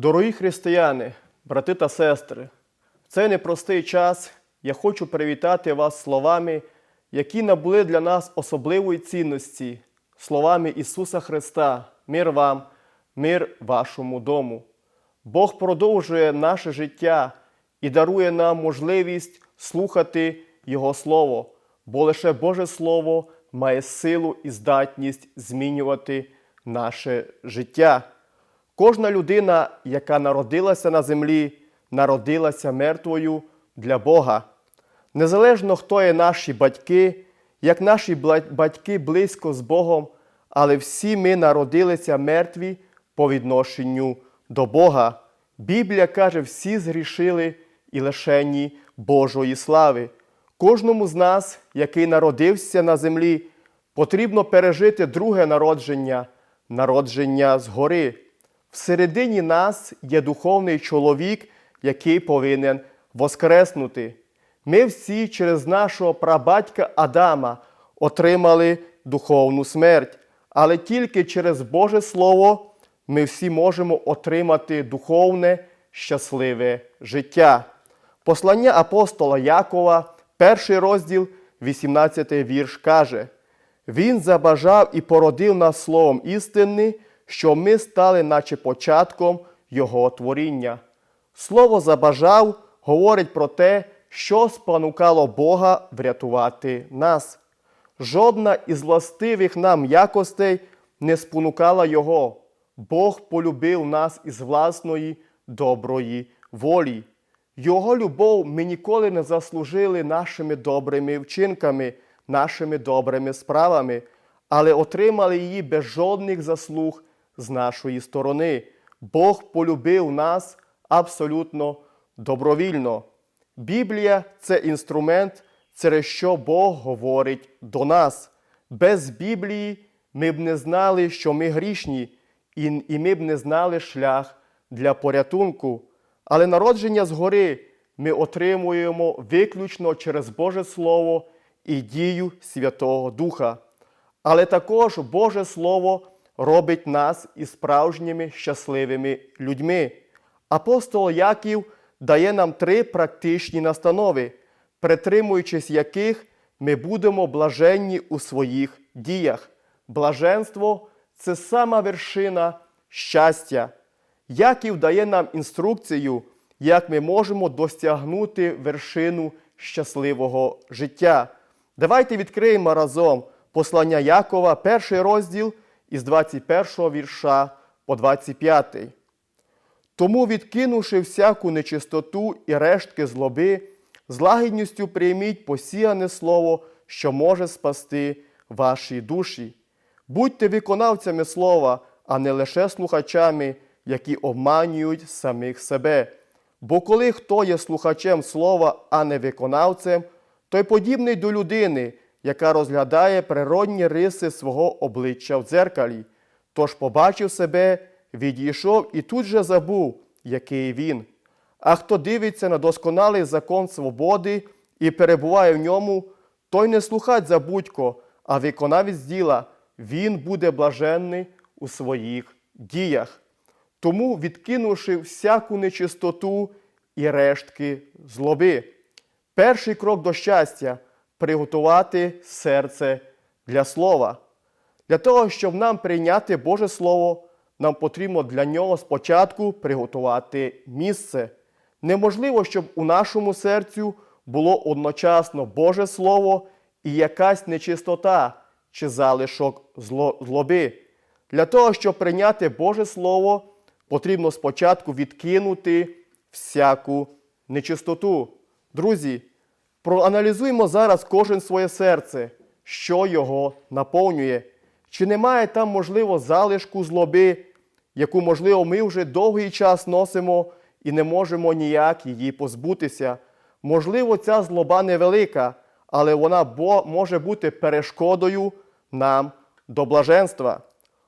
Дорогі християни, брати та сестри, в цей непростий час я хочу привітати вас словами, які набули для нас особливої цінності, словами Ісуса Христа, мир вам, мир вашому дому. Бог продовжує наше життя і дарує нам можливість слухати Його Слово, бо лише Боже Слово має силу і здатність змінювати наше життя. Кожна людина, яка народилася на землі, народилася мертвою для Бога. Незалежно, хто є наші батьки, як наші батьки близько з Богом, але всі ми народилися мертві по відношенню до Бога. Біблія каже, всі згрішили і лишені Божої слави. Кожному з нас, який народився на землі, потрібно пережити друге народження, народження згори. Всередині нас є духовний чоловік, який повинен воскреснути. Ми всі через нашого прабатька Адама отримали духовну смерть, але тільки через Боже Слово ми всі можемо отримати духовне щасливе життя. Послання апостола Якова, перший розділ, 18 вірш каже: Він забажав і породив нас словом істини, що ми стали, наче початком Його творіння. Слово забажав говорить про те, що спонукало Бога врятувати нас. Жодна із властивих нам якостей не спонукала Його. Бог полюбив нас із власної доброї волі. Його любов ми ніколи не заслужили нашими добрими вчинками, нашими добрими справами, але отримали її без жодних заслуг з нашої сторони. Бог полюбив нас абсолютно добровільно. Біблія це інструмент, через що Бог говорить до нас. Без Біблії ми б не знали, що ми грішні, і, ми б не знали шлях для порятунку. Але народження згори ми отримуємо виключно через Боже Слово і дію Святого Духа. Але також Боже Слово робить нас і справжніми щасливими людьми. Апостол Яків дає нам три практичні настанови, притримуючись яких ми будемо блаженні у своїх діях. Блаженство це сама вершина щастя. Яків дає нам інструкцію, як ми можемо досягнути вершину щасливого життя. Давайте відкриємо разом послання Якова, перший розділ із 21 вірша по 25. Тому, відкинувши всяку нечистоту і рештки злоби, з лагідністю прийміть посіяне слово, що може спасти ваші душі. Будьте виконавцями слова, а не лише слухачами, які обманюють самих себе. Бо коли хто є слухачем слова, а не виконавцем, той подібний до людини, яка розглядає природні риси свого обличчя в дзеркалі. Тож побачив себе, відійшов і тут же забув, який він. А хто дивиться на досконалий закон свободи і перебуває в ньому, той не слухать забудько, а виконавець діла, він буде блаженний у своїх діях. Тому, відкинувши всяку нечистоту і рештки злоби. Перший крок до щастя приготувати серце для слова. Для того, щоб нам прийняти Боже Слово, нам потрібно для нього спочатку приготувати місце. Неможливо, щоб у нашому серцю було одночасно Боже Слово і якась нечистота чи залишок зло- злоби. Для того, щоб прийняти Боже Слово, потрібно спочатку відкинути всяку нечистоту. Друзі, проаналізуємо зараз кожен своє серце, що його наповнює. Чи немає там, можливо, залишку злоби, яку, можливо, ми вже довгий час носимо і не можемо ніяк її позбутися. Можливо, ця злоба невелика, але вона може бути перешкодою нам до блаженства.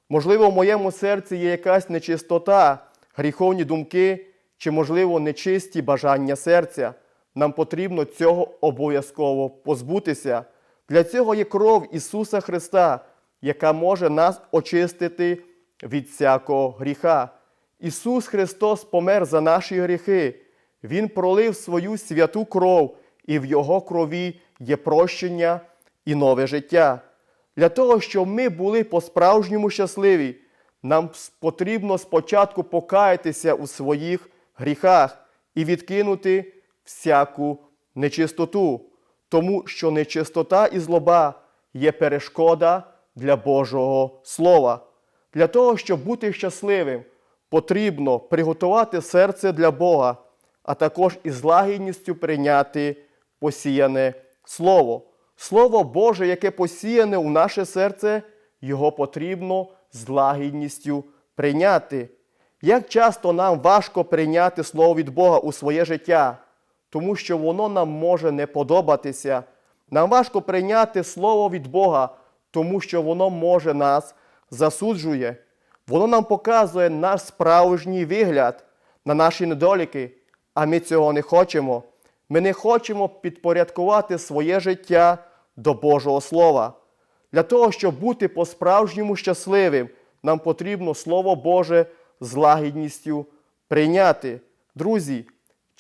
Можливо, в моєму серці є якась нечистота, гріховні думки чи, можливо, нечисті бажання серця. Нам потрібно цього обов'язково позбутися. Для цього є кров Ісуса Христа, яка може нас очистити від всякого гріха. Ісус Христос помер за наші гріхи. Він пролив свою святу кров, і в Його крові є прощення і нове життя. Для того, щоб ми були по-справжньому щасливі, нам потрібно спочатку покаятися у своїх гріхах і відкинути всяку нечистоту, тому що нечистота і злоба є перешкода для Божого Слова. Для того, щоб бути щасливим, потрібно приготувати серце для Бога, а також із лагідністю прийняти посіяне Слово. Слово Боже, яке посіяне у наше серце, його потрібно з лагідністю прийняти. Як часто нам важко прийняти Слово від Бога у своє життя, тому що воно нам може не подобатися. Нам важко прийняти Слово від Бога, тому що воно може нас засуджує. Воно нам показує наш справжній вигляд на наші недоліки, а ми цього не хочемо. Ми не хочемо підпорядкувати своє життя до Божого Слова. Для того, щоб бути по-справжньому щасливим, нам потрібно Слово Боже з лагідністю прийняти. Друзі,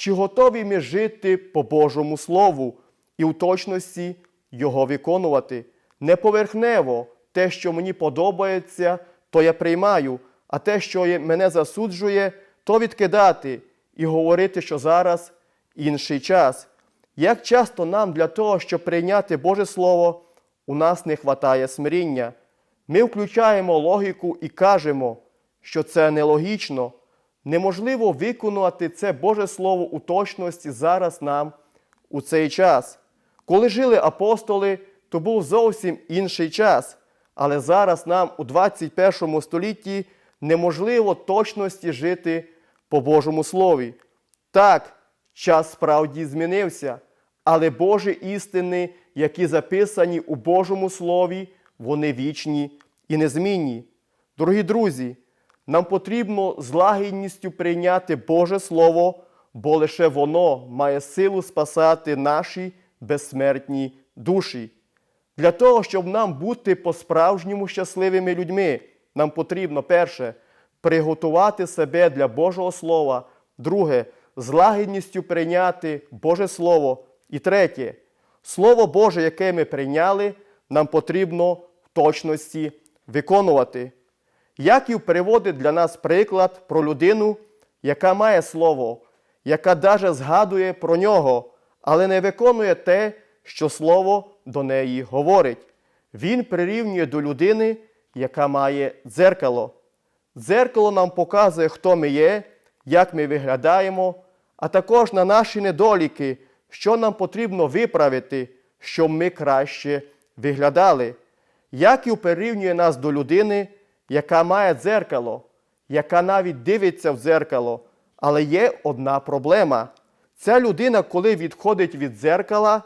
чи готові ми жити по Божому Слову і у точності Його виконувати? Не поверхнево те, що мені подобається, то я приймаю, а те, що мене засуджує, то відкидати і говорити, що зараз інший час. Як часто нам для того, щоб прийняти Боже Слово, у нас не вистачає смиріння. Ми включаємо логіку і кажемо, що це нелогічно. Неможливо виконувати це Боже Слово у точності зараз нам у цей час. Коли жили апостоли, то був зовсім інший час. Але зараз нам у 21 столітті неможливо точності жити по Божому Слові. Так, час справді змінився, але Божі істини, які записані у Божому Слові, вони вічні і незмінні. Дорогі друзі, нам потрібно з лагідністю прийняти Боже Слово, бо лише воно має силу спасати наші безсмертні душі. Для того, щоб нам бути по-справжньому щасливими людьми, нам потрібно перше приготувати себе для Божого Слова, друге з лагідністю прийняти Боже Слово. І третє, Слово Боже, яке ми прийняли, нам потрібно в точності виконувати. Яків переводить для нас приклад про людину, яка має слово, яка даже згадує про нього, але не виконує те, що слово до неї говорить. Він прирівнює до людини, яка має дзеркало. Дзеркало нам показує, хто ми є, як ми виглядаємо, а також на наші недоліки, що нам потрібно виправити, щоб ми краще виглядали. Яків прирівнює нас до людини, яка має дзеркало, яка навіть дивиться в дзеркало. Але є одна проблема. Ця людина, коли відходить від дзеркала,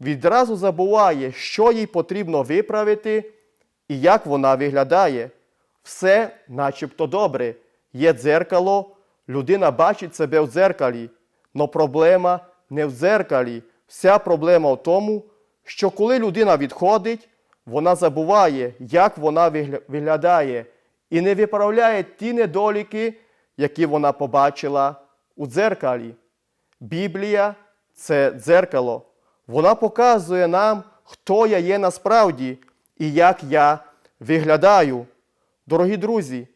відразу забуває, що їй потрібно виправити і як вона виглядає. Все начебто добре. Є дзеркало, людина бачить себе в дзеркалі. Но проблема не в дзеркалі. Вся проблема в тому, що коли людина відходить, вона забуває, як вона виглядає, і не виправляє ті недоліки, які вона побачила у дзеркалі. Біблія це дзеркало. Вона показує нам, хто я є насправді і як я виглядаю. Дорогі друзі,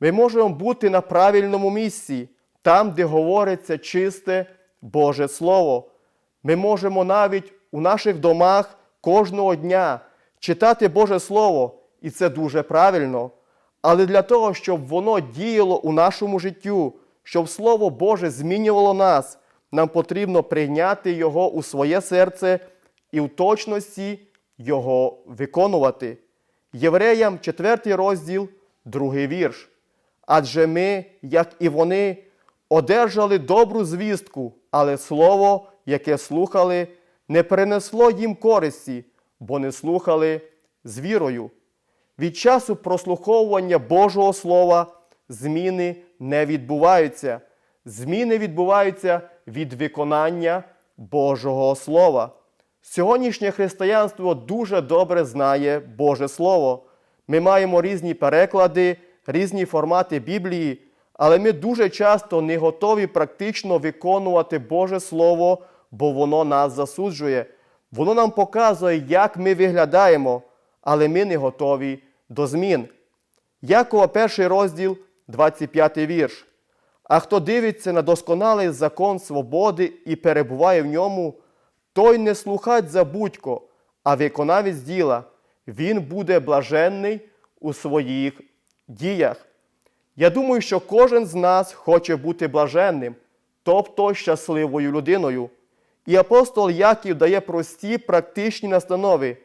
ми можемо бути на правильному місці, там, де говориться чисте Боже Слово. Ми можемо навіть у наших домах кожного дня читати Боже Слово, і це дуже правильно. Але для того, щоб воно діяло у нашому життю, щоб Слово Боже змінювало нас, нам потрібно прийняти Його у своє серце і в точності Його виконувати. Євреям 4 розділ, 2 вірш. Адже ми, як і вони, одержали добру звістку, але слово, яке слухали, не принесло їм користі, бо не слухали з вірою. Від часу прослуховування Божого Слова зміни не відбуваються. Зміни відбуваються від виконання Божого Слова. Сьогоднішнє християнство дуже добре знає Боже Слово. Ми маємо різні переклади, різні формати Біблії, але ми дуже часто не готові практично виконувати Боже Слово, бо воно нас засуджує. Воно нам показує, як ми виглядаємо, але ми не готові до змін. Якова, перший розділ, 25 вірш. А хто дивиться на досконалий закон свободи і перебуває в ньому, той не слухать забудько, а виконавець діла, він буде блаженний у своїх діях. Я думаю, що кожен з нас хоче бути блаженним, тобто щасливою людиною. І апостол Яків дає прості практичні настанови,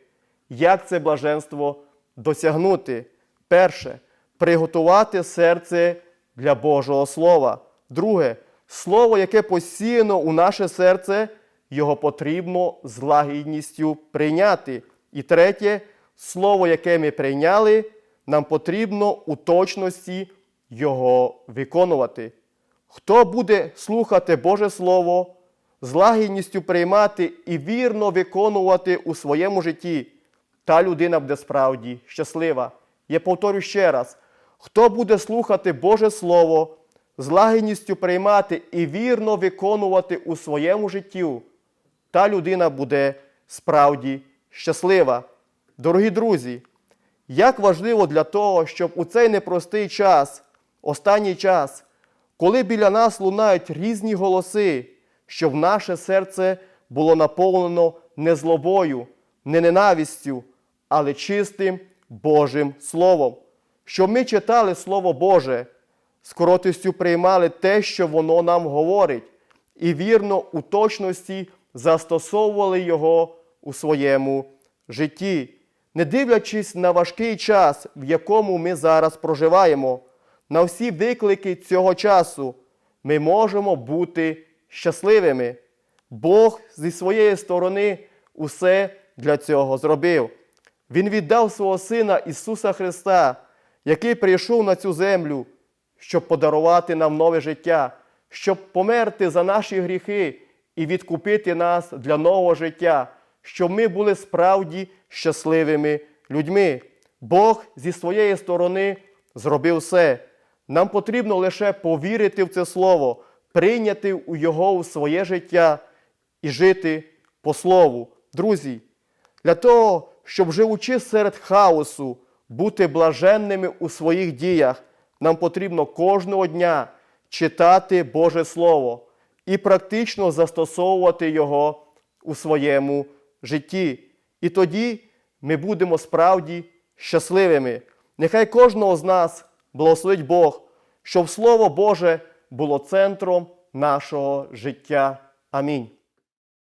як це блаженство досягнути. Перше приготувати серце для Божого Слова. Друге, слово, яке посіяно у наше серце, його потрібно з лагідністю прийняти. І третє, слово, яке ми прийняли, нам потрібно у точності його виконувати. Хто буде слухати Боже Слово, з лагідністю приймати і вірно виконувати у своєму житті, та людина буде справді щаслива. Я повторю ще раз: хто буде слухати Боже Слово, з лагідністю приймати і вірно виконувати у своєму житті, та людина буде справді щаслива. Дорогі друзі, як важливо для того, щоб у цей непростий час, останній час, коли біля нас лунають різні голоси, щоб наше серце було наповнено не злобою, не ненавистю, але чистим Божим Словом. Щоб ми читали Слово Боже, з коротістю приймали те, що воно нам говорить, і вірно у точності застосовували його у своєму житті, не дивлячись на важкий час, в якому ми зараз проживаємо, на всі виклики цього часу, ми можемо бути щасливими. Бог зі своєї сторони усе для цього зробив. Він віддав свого Сина Ісуса Христа, який прийшов на цю землю, щоб подарувати нам нове життя, щоб померти за наші гріхи і відкупити нас для нового життя, щоб ми були справді щасливими людьми. Бог зі своєї сторони зробив все. Нам потрібно лише повірити в це слово, прийняти у Його у своє життя і жити по слову. Друзі, для того, щоб живучи серед хаосу, бути блаженними у своїх діях, нам потрібно кожного дня читати Боже Слово і практично застосовувати його у своєму житті. І тоді ми будемо справді щасливими. Нехай кожного з нас благословить Бог, щоб Слово Боже було центром нашого життя. Амінь.